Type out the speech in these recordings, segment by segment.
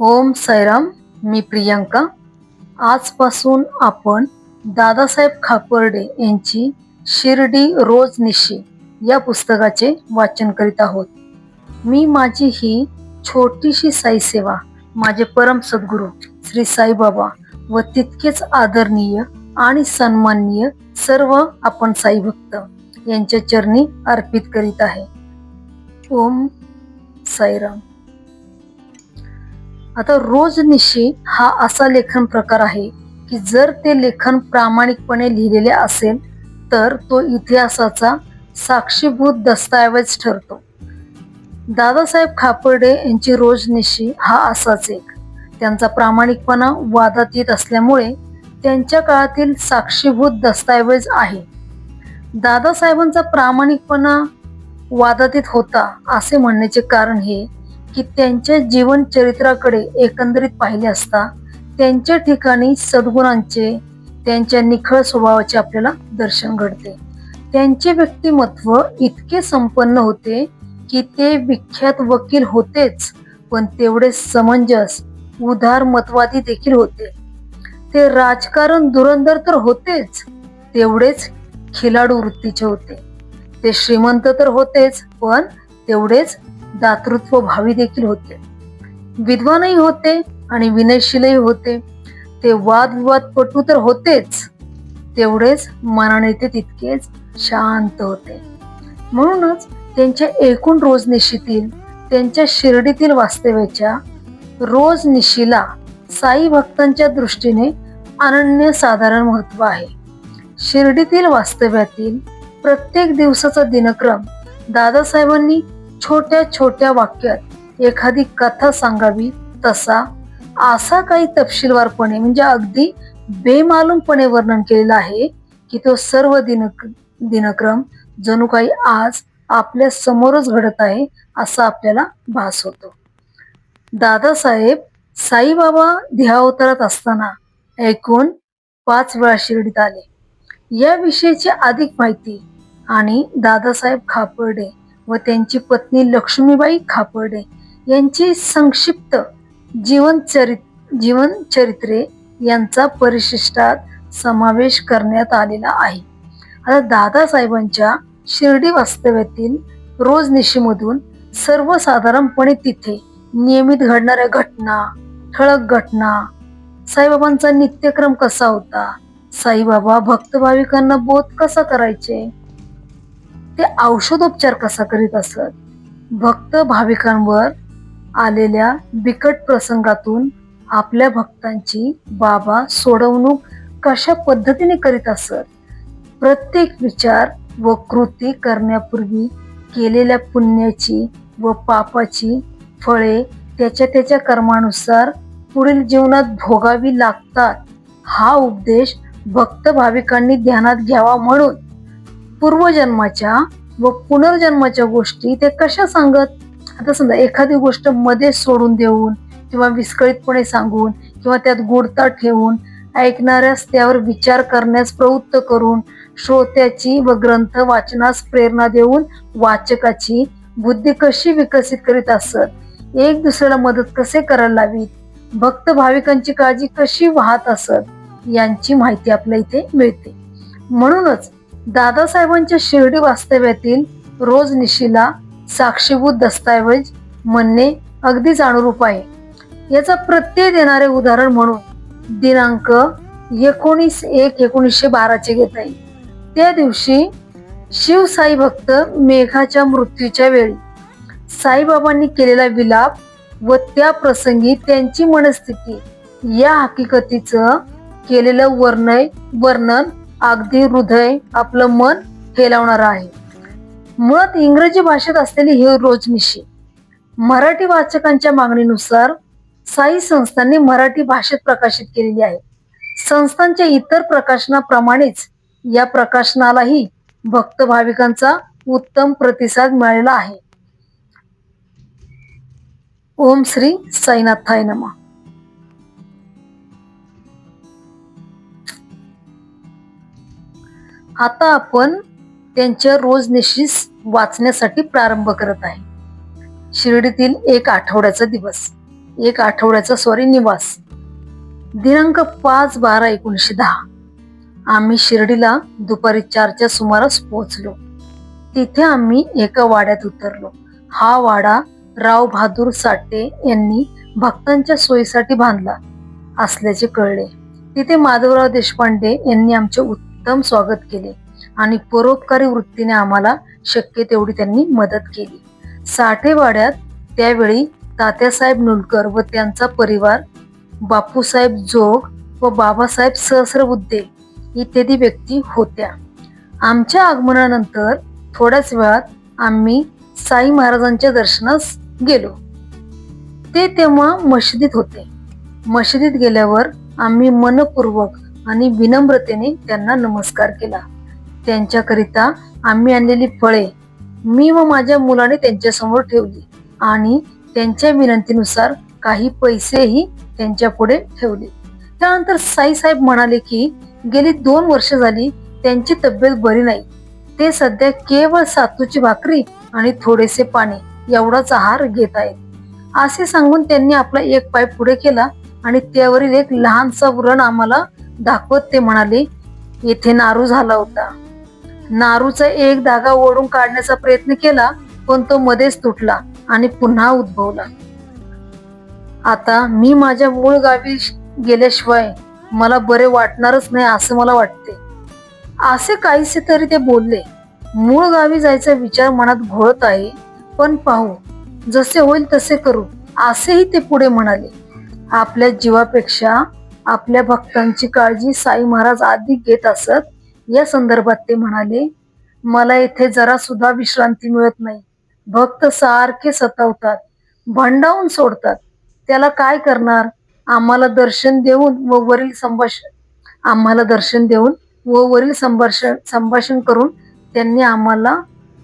ओम सैराम मी प्रियांका. आजपासून आपण दादासाहेब खापर्डे यांची शिर्डी रोज निशी या पुस्तकाचे वाचन करीत आहोत. मी माझी ही छोटीशी साईसेवा माझे परम सद्गुरू श्री साईबाबा व तितकेच आदरणीय आणि सन्माननीय सर्व आपण साई भक्त यांच्या चरणी अर्पित करीत आहे. ओम साईराम आता रोजनिशी हा असा लेखन प्रकार आहे की जर ते लेखन प्रामाणिकपणे लिहिलेले असेल तर तो इतिहासाचा साक्षीभूत दस्तऐवज ठरतो. दादासाहेब खापर्डे यांची रोजनिशी हा असाच एक. त्यांचा प्रामाणिकपणा वादात येत असल्यामुळे त्यांच्या काळातील साक्षीभूत दस्तऐवज आहे. दादासाहेबांचा प्रामाणिकपणा वादातीत होता असे म्हणण्याचे कारण हे की त्यांच्या जीवन चरित्राकडे एकंदरीत पाहिले असता त्यांच्या ठिकाणी सद्गुणांचे त्यांच्या निखळ स्वभावाचे आपल्याला दर्शन घडते. त्यांचे व्यक्तिमत्व इतके संपन्न होते की ते विख्यात वकील होतेच पण तेवढे समंजस उदार मतवादी देखील होते. ते राजकारण धुरंधर तर होतेच तेवढेच खिलाडू वृत्तीचे होते. ते श्रीमंत तर होतेच पण तेवढेच दातृत्व भावी देखील होते. विद्वानही होते आणि विनयशीलही होते. ते वादविवाद पटू तर होतेच. तेवढेच मनाने ते तितकेच शांत होते. म्हणूनच त्यांच्या एकूण रोजनिशीतील त्यांच्या शिर्डीतील वास्तव्याच्या रोजनिशीला साई भक्तांच्या दृष्टीने अनन्य साधारण महत्त्व आहे. शिर्डीतील वास्तव्यातील प्रत्येक दिवसाचा दिनक्रम दादासाहेबांनी छोट्या छोट्या वाक्यात एखादी कथा सांगावी तसा असा काही तपशीलवारपणे म्हणजे अगदी बेमालूमपणे वर्णन केलेलं आहे की तो सर्व दिनक दिनक्रम जणू काही आज आपल्या समोरच घडत आहे असा आपल्याला भास होतो. दादासाहेब साईबाबा ध्यावतारात असताना ऐकून पाच वेळा शिर्डीत आले. याविषयीची अधिक माहिती आणि दादासाहेब खापर्डे व त्यांची पत्नी लक्ष्मीबाई खापर्डे यांची संक्षिप्त जीवनचरित जीवनचरित्रे जीवन चरित्रे यांचा परिशिष्टात समावेश करण्यात आलेला आहे. आता दादासाहेबांच्या शिर्डी वास्तव्यातील रोजनिशीमधून सर्वसाधारणपणे तिथे नियमित घडणाऱ्या घटना ठळक घटना साईबाबांचा नित्यक्रम कसा होता साईबाबा भक्त भाविकांना बोध कसा करायचे ते औषधोपचार कसा करीत असत? भक्त भाविकांवर आलेल्या बिकट प्रसंगातून आपल्या भक्तांची बाबा सोडवणूक कशा पद्धतीने करीत असत? प्रत्येक विचार व कृती करण्यापूर्वी केलेल्या पुण्याची व पापाची फळे त्याच्या त्याच्या कर्मानुसार पुढील जीवनात भोगावी लागतात. हा उपदेश भक्त भाविकांनी ध्यानात घ्यावा म्हणून पूर्वजन्माच्या व पुनर्जन्माच्या गोष्टी ते कशा सांगत? आता समजा एखादी गोष्टमध्ये सोडून देऊन किंवा विस्कळीतपणे सांगून किंवा त्यात गुढता ठेवून ऐकणाऱ्यास त्यावर विचार करण्यास प्रवृत्त करून श्रोत्याची व ग्रंथ वाचनास प्रेरणा देऊन वाचकाची बुद्धी कशी विकसित करीत असत? एक दुसऱ्याला मदत कसे करायला लावीत? भक्त भाविकांची काळजी कशी वाहत असत? यांची माहिती आपल्या इथे मिळते. म्हणूनच दादासाहेबांच्या शिर्डी वास्तव्यातील रोज निशीला साक्षीभूत दस्तऐवज म्हणणे अगदीच अनुरूप आहे. याचा प्रत्यय देणारे उदाहरण म्हणून दिनांक एकोणीस एक एकोणीसशे बाराचे घेता येईल त्या दिवशी शिवसाई भक्त मेघाच्या मृत्यूच्या वेळी साईबाबांनी केलेला विलाप व त्या प्रसंगी त्यांची मनस्थिती या हकीकतीचं केलेलं वर्णय वर्णन अगदी हृदय आपलं मन हेलावणार आहे. मुळात इंग्रजी भाषेत असलेली ही रोजनिशी. मराठी वाचकांच्या मागणीनुसार साई संस्थांनी मराठी भाषेत प्रकाशित केलेली आहे. संस्थांच्या इतर प्रकाशनाप्रमाणेच या प्रकाशनालाही भक्त भाविकांचा उत्तम प्रतिसाद मिळालेला आहे. ओम श्री साईनाथाय नमा. आता आपण त्यांच्या रोज निशीस वाचण्यासाठी प्रारंभ करत आहे. शिर्डीतील एक आठवड्याचा दिवस एक आठवड्याचा सॉरी निवास. दिनांक पाच बारा एकोणीसशे दहा. आम्ही शिर्डीला दुपारी चारच्या सुमारास पोहोचलो. तिथे आम्ही एका वाड्यात उतरलो. हा वाडा राव बहादूर साठे यांनी भक्तांच्या सोयीसाठी बांधला असल्याचे कळले. तिथे माधवराव देशपांडे यांनी आमच्या उत्तम स्वागत केले आणि परोपकारी वृत्तीने आम्हाला शक्य तेवढी त्यांनी मदत केली. साठेवाड्यात त्यावेळी तात्यासाहेब नुलकर व त्यांचा परिवार बापूसाहेब जोग व बाबासाहेब सहस्रबुद्धे इत्यादी व्यक्ती होत्या. आमच्या आगमनानंतर थोड्याच वेळात आम्ही साई महाराजांच्या दर्शनास गेलो. ते तेव्हा मशिदीत होते. मशिदीत गेल्यावर आम्ही मनपूर्वक आणि विनम्रतेने त्यांना नमस्कार केला. त्यांच्याकरिता आम्ही आणलेली फळे मी व माझ्या मुलाने त्यांच्यासमोर ठेवली आणि त्यांच्या विनंतीनुसार काही पैसेही त्यांच्या पुढे ठेवले. त्यानंतर साई साहेब म्हणाले की गेली दोन वर्ष झाली त्यांची तब्येत बरी नाही. ते सध्या केवळ सातूची भाकरी आणि थोडेसे पाणी एवढाच आहार घेत आहेत. असे सांगून त्यांनी आपला एक पाय पुढे केला आणि त्यावरील एक लहानसा व्रण आम्हाला दाखवत ते म्हणाले येथे नारू झाला होता. नारूचा एक धागा ओढून काढण्याचा प्रयत्न केला पण तो मध्येच तुटला आणि पुन्हा उद्भवला. आता मी माझ्या मूळ गावी गेल्याशिवाय मला बरे वाटणारच नाही असं मला वाटते. असे काहीसे तरी ते बोलले. मूळ गावी जायचा विचार मनात घोळत आहे पण पाहू जसे होईल तसे करू असेही ते पुढे म्हणाले. आपल्या जीवापेक्षा आपल्या भक्तांची काळजी साई महाराज अधिक घेत असत. या संदर्भात ते म्हणाले मला इथे जरा सुद्धा विश्रांती मिळत नाही. भक्त सारखे सतावतात भंडावून सोडतात. त्याला काय करणार? आम्हाला दर्शन देऊन व वरील संभाषण आम्हाला दर्शन देऊन व वरील संभाषण संभाषण करून त्यांनी आम्हाला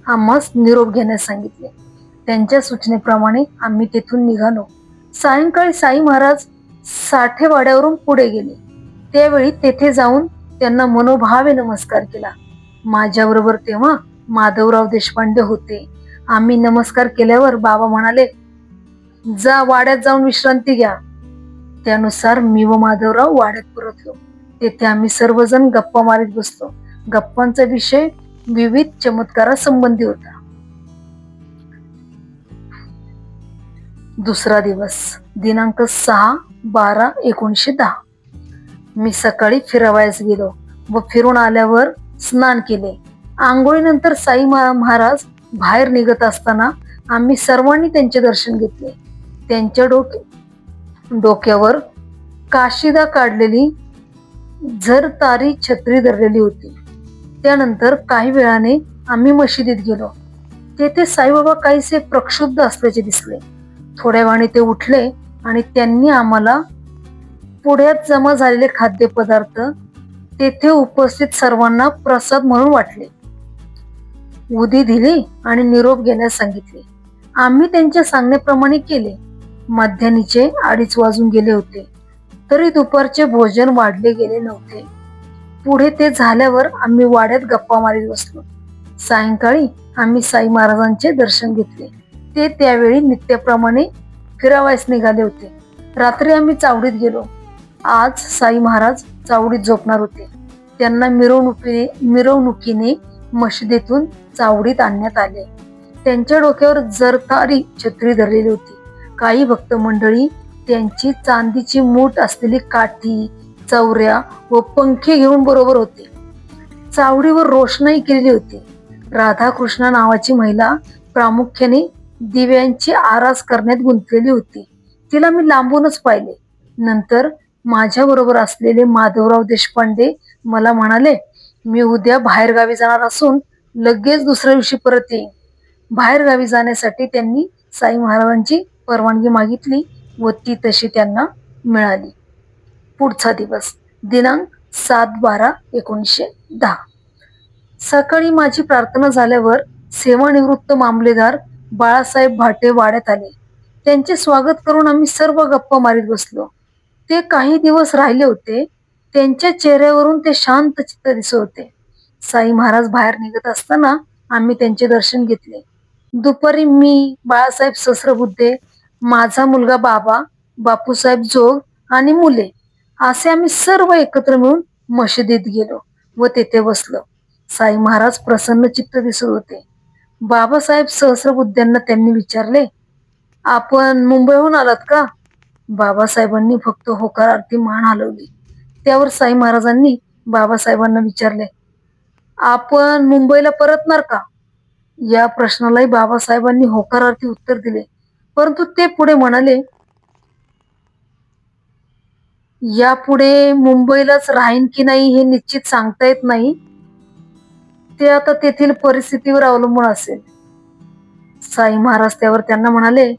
आम्हास निरोप घेण्यास सांगितले. त्यांच्या सूचनेप्रमाणे आम्ही तेथून निघालो. सायंकाळी साई महाराज साठेवाड्यावरून पुढे गेले. त्यावेळी तेथे जाऊन त्यांना मनोभावे नमस्कार केला. माझ्याबरोबर तेव्हा माधवराव देशपांडे होते. आम्ही नमस्कार केल्यावर बाबा म्हणाले जा वाड्यात जाऊन विश्रांती घ्या. त्यानुसार मी व माधवराव वाड्यात परतलो. तेथे आम्ही सर्वजण गप्पा मारीत बसलो. गप्पांचा विषय विविध चमत्कारासंबंधी होता. दुसरा दिवस दिनांक सहा बारा एकोणीसशे दहा. मी सकाळी फिरावयास गेलो व फिरून आल्यावर स्नान केले. आंघोळीनंतर साई महा- महाराज बाहेर निघत असताना आम्ही सर्वांनी त्यांचे दर्शन घेतले. त्यांच्या डोके डोक्यावर काशिदा काढलेली झरतारी छत्री धरलेली होती. त्यानंतर काही वेळाने आम्ही मशिदीत गेलो. तेथे साईबाबा काहीसे प्रक्षुब्ध असल्याचे दिसले. थोड्या वेळाने ते उठले आणि त्यांनी आम्हाला पुढ्यात जमा झालेले खाद्यपदार्थ तेथे उपस्थित सर्वांना प्रसाद म्हणून वाटले. उदी दिली आणि निरोप घेण्यास सांगितले. आम्ही त्यांच्या सांगण्याप्रमाणे केले. मध्यानीचे अडीच वाजून गेले होते. तरी दुपारचे भोजन वाढले गेले नव्हते. पुढे ते झाल्यावर आम्ही वाड्यात गप्पा मारीत बसलो. सायंकाळी आम्ही साई महाराजांचे दर्शन घेतले. ते त्यावेळी नित्याप्रमाणे फिरावयास निघाले होते. रात्री आम्ही चावडीत गेलो. आज साई महाराज चावडीत झोपणार होते. त्यांना मिरवणुकीने मिरवणुकीने मशिदीतून चावडीत आणण्यात आले. त्यांच्या डोक्यावर जरतारी छत्री धरलेली होती. काही भक्त मंडळी त्यांची चांदीची मूठ असलेली काठी चौऱ्या व पंखे घेऊन बरोबर होते. चावडीवर रोषणाई केलेली होती. राधाकृष्ण नावाची महिला प्रामुख्याने दिव्यांची आरास करण्यात गुंतलेली होती. तिला मी लांबूनच पाहिले. नंतर माझ्या बरोबर असलेले माधवराव देशपांडे मला म्हणाले मी उद्या बाहेर गावी जाणार असून लगेच दुसऱ्या दिवशी परत येईन. बाहेर गावी जाण्यासाठी त्यांनी साई महाराजांची परवानगी मागितली व ती तशी त्यांना मिळाली. पुढचा दिवस दिनांक सात बारा एकोणीसशे दहा. सकाळी माझी प्रार्थना झाल्यावर सेवानिवृत्त मामलेदार बाळासाहेब भाटे वाड्यात आले. त्यांचे स्वागत करून आम्ही सर्व गप्पा मारीत बसलो. ते काही दिवस राहिले होते. त्यांच्या चेहऱ्यावरून ते शांत चित्त दिसत होते. साई महाराज बाहेर निघत असताना आम्ही त्यांचे दर्शन घेतले. दुपारी मी बाळासाहेब सहस्रबुद्धे माझा मुलगा बाबा बापूसाहेब जोग आणि मुले असे आम्ही सर्व एकत्र मिळून मशिदीत गेलो व तेथे बसलो. साई महाराज प्रसन्न चित्त दिसत होते. बाबासाहेब सहस्रबुद्ध्यांना त्यांनी विचारले आपण मुंबईहून आलात का? बाबासाहेबांनी फक्त होकार आरती मान हलवली. त्यावर साई महाराजांनी बाबासाहेबांना विचारले आपण मुंबईला परतणार का? या प्रश्नालाही बाबासाहेबांनी होकार आरती उत्तर दिले. परंतु ते पुढे म्हणाले यापुढे मुंबईलाच राहीन की नाही हे निश्चित सांगता येत नाही. ते आता तेथील परिस्थितीवर अवलंबून असेल. साई महाराज त्यावर त्यांना म्हणाले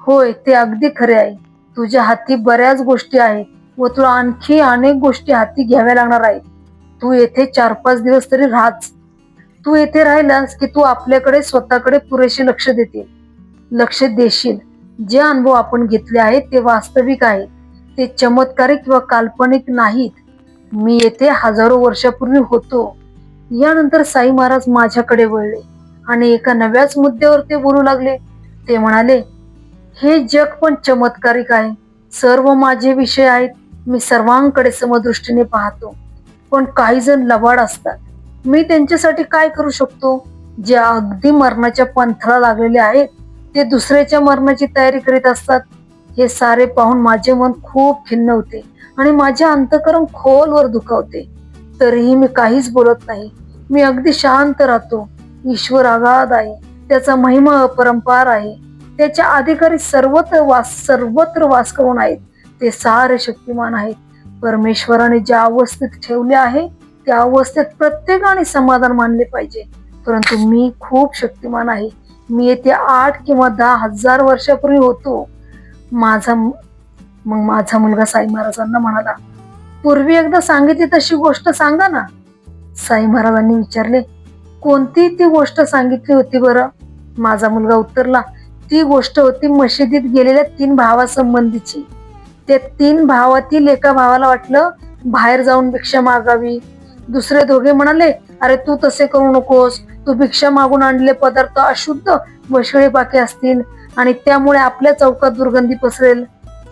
होय ते अगदी खरे आहे. तुझ्या हाती बऱ्याच गोष्टी आहेत व तुला आणखी अनेक गोष्टी हाती घ्याव्या लागणार आहेत. तू येथे चार पाच दिवस तरी राहच. तू येथे राहिलास की तू आपल्याकडे स्वतःकडे पुरेसे लक्ष देतील. लक्ष देशील. जे अनुभव आपण घेतले आहेत ते वास्तविक आहेत. ते चमत्कारिक किंवा काल्पनिक नाहीत. मी येथे हजारो वर्षापूर्वी होतो. यानंतर साई महाराज माझ्याकडे वळले आणि एका नव्याच मुद्द्यावर ते बोलू लागले. ते म्हणाले हे जग पण चमत्कारिक आहे. सर्व माझे विषय आहेत. मी सर्वांकडे समदृष्टीने पाहतो. पण काही जण लबाड असतात. मी त्यांच्यासाठी काय करू शकतो? जे अगदी मरणाच्या पंथाला लागलेले आहेत ते दुसऱ्याच्या मरणाची तयारी करीत असतात. हे सारे पाहून माझे मन खूप खिन्न होते आणि माझे अंतकरण खोलवर दुखावते. तरीही मी काहीच बोलत नाही. मी अगदी शांत राहतो. ईश्वर आघाध आहे. त्याचा महिमा अपरंपार आहे. त्याच्या अधिकारी सर्वत्र वास सर्वत्र वास करून आहेत. ते सारे शक्तिमान आहेत. परमेश्वराने ज्या अवस्थेत ठेवले आहे त्या अवस्थेत प्रत्येकाने समाधान मानले पाहिजे. परंतु मी खूप शक्तिमान आहे. मी येते आठ किंवा दहा हजार वर्षापूर्वी होतो. माझा मग माझा मुलगा साई महाराजांना म्हणाला पूर्वी एकदा सांगितली तशी गोष्ट सांगा ना. साई महाराजांनी विचारले कोणती ती गोष्ट सांगितली होती बरं? माझा मुलगा उत्तरला ती गोष्ट होती मशिदीत गेलेल्या तीन भावासंबंधीची. त्या तीन भावातील एका भावाला वाटलं बाहेर जाऊन भिक्षा मागावी. दुसरे दोघे म्हणाले अरे तू तसे करू नकोस. तू भिक्षा मागून आणले पदार्थ अशुद्ध व बाकी असतील आणि त्यामुळे आपल्या चौकात दुर्गंधी पसरेल.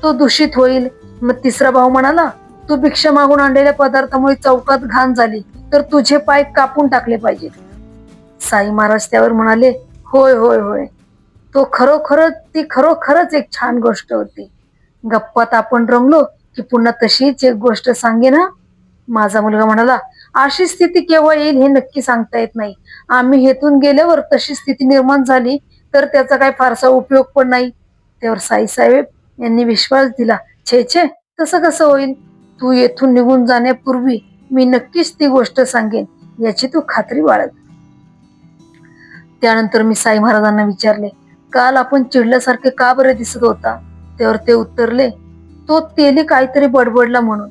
तो दूषित होईल. मग तिसरा भाऊ म्हणाला तू भिक्षा मागून आणलेल्या पदार्थामुळे चौकात घाण झाली तर तुझे पाय कापून टाकले पाहिजेत. साई महाराज त्यावर म्हणाले होय होय होय. तो खरोखरच ती खरोखरच एक छान गोष्ट होती. गप्पात आपण रंगलो की पुन्हा तशीच एक गोष्ट सांगे ना? माझा मुलगा म्हणाला अशी स्थिती केव्हा येईल हे नक्की सांगता येत नाही. आम्ही हेतून गेल्यावर तशी स्थिती निर्माण झाली तर त्याचा काही फारसा उपयोग पण नाही. त्यावर साईसाहेब यांनी विश्वास दिला छे छे तसं कसं होईल? तू येथून निघून जाण्यापूर्वी मी नक्कीच ती गोष्ट सांगेन याची तू खात्री बाळग. त्यानंतर मी साई महाराजांना विचारले काल आपण चिडल्यासारखे का बरे दिसत होता? त्यावर ते उत्तरले तो तेली काहीतरी बडबडला म्हणून.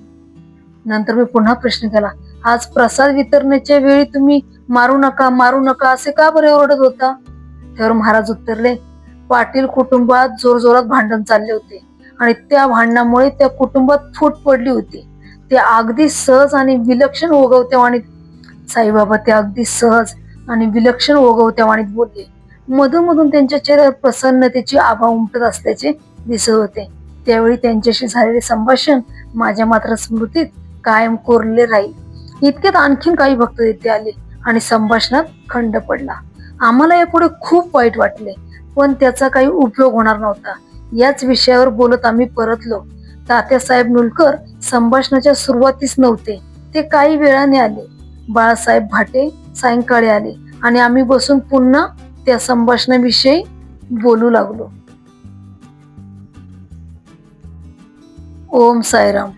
नंतर मी पुन्हा प्रश्न केला आज प्रसाद वितरणाच्या वेळी तुम्ही मारू नका मारू नका असे का बरे ओरडत होता? त्यावर महाराज उत्तरले पाटील कुटुंबात जोरजोरात भांडण चालले होते. आणि त्या भांडणामुळे त्या कुटुंबात फूट पडली होती. ते अगदी सहज आणि विलक्षण ओघवत्या वाणीत साईबाबा ते अगदी सहज आणि विलक्षण ओघवत्या वाणीत बोलले. मधूनमधून त्यांच्या चेहऱ्यावर प्रसन्नतेची आभा उमटत असल्याचे दिसत होते. त्यावेळी त्यांच्याशी झालेले संभाषण माझ्या मात्र स्मृतीत कायम कोरले राहील. इतक्यात आणखीन काही भक्त तिथे आले आणि संभाषणात खंड पडला. आम्हाला यापुढे खूप वाईट वाटले पण त्याचा काही उपयोग होणार नव्हता. याच विषयावर बोलत आम्ही परतलो. तात्यासाहेब नुलकर संभाषणाच्या सुरुवातीस नव्हते. ते काही वेळाने आले. बाळासाहेब भाटे सायंकाळी आले आणि आम्ही बसून पुन्हा त्या संभाषणाविषयी बोलू लागलो. ओम सायराम